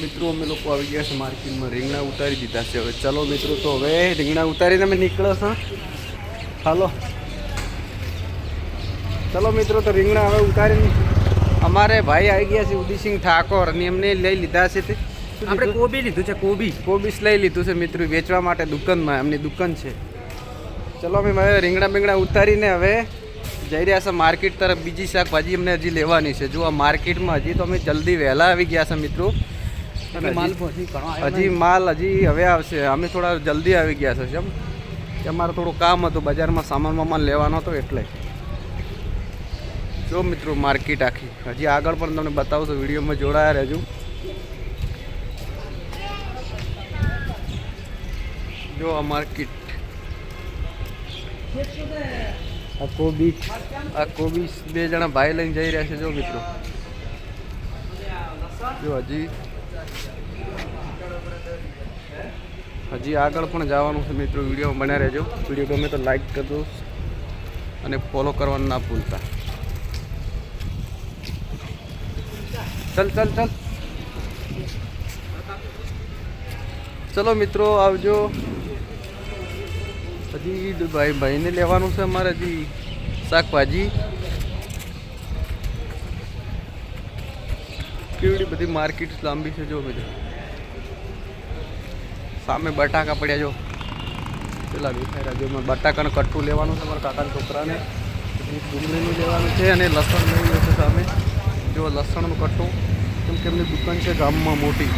મિત્રો અમે લોકો આવી ગયા છે માર્કેટમાં રીંગણા ઉતારી દીધા છે. હવે ચલો મિત્રો તો હવે રીંગણા ઉતારીને અમે નીકળો છો. હાલો. ચલો મિત્રો તો રીંગણા હવે ઉતારીને અમારે ભાઈ આવી ગયા છે ઉદયસિંહ ઠાકોર અને એમને લઈ લીધા છે તે. આપણે કોબી લીધું છે કોબી. કોબીસ લઈ લીધું છે મિત્રો વેચવા માટે દુકાનમાં એમની દુકાન છે. ચલો અમે હવે રીંગણા બીંગણા ઉતારીને હવે જઈ રહ્યા છે માર્કેટ તરફ. બીજી શાકભાજી અમને હજી લેવાની છે. જો આ માર્કેટમાં હજી તો અમે જલ્દી વહેલા આવી ગયા છે મિત્રો. હજી- માલ હજી હવે આવશે. અમે થોડા જલ્દી આવી ગયા છે એમ કે અમારે થોડું કામ હતું બજારમાં સામાન વામાન લેવાનો હતો એટલે. જો મિત્રો માર્કેટ આખી. હજી આગળ પણ તમને બતાવશો વિડીયોમાં જોડાયા રહેજો. જો આ માર્કેટ. આ કોબી. આ કોબી બે જણા ભાઈ લઈને જઈ રહ્યા છે જો મિત્રો. જો હજી હજી આગળ પણ જવાનું છે મિત્રો વીડિયો બન્યા રહેજો. વીડિયો ગમે તો લાઈક કરજો અને ફોલો કરવાનું ના ભૂલતા. ચલ ચલ ચલ. ચલો મિત્રો, આવજો. હજી ભાઈ, ભાઈને લેવાનું છે અમારે હજી શાકભાજી. કેવડી બધી માર્કેટ લાંબી છે જો બધા સામે બટાકા પડ્યા જો. પેલા જો મારે બટાકાનું કટ્ટું લેવાનું છે મારા કાકાના છોકરાને. ડુંગળીનું લેવાનું છે અને લસણ લેવું છે સામે. જો લસણનું કટ્ટું કેમ કે એમની દુકાન છે ગામમાં મોટી.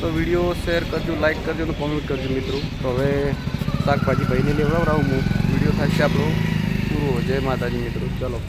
તો વીડિયો શેર કરજો લાઇક કરજો અને કોમેન્ટ કરજો મિત્રો. તો હવે શાકભાજી ભાઈને લેવડાવડાવું હું વીડિયો થશે આપણો. પૂરો. જય માતાજી મિત્રો. ચલો.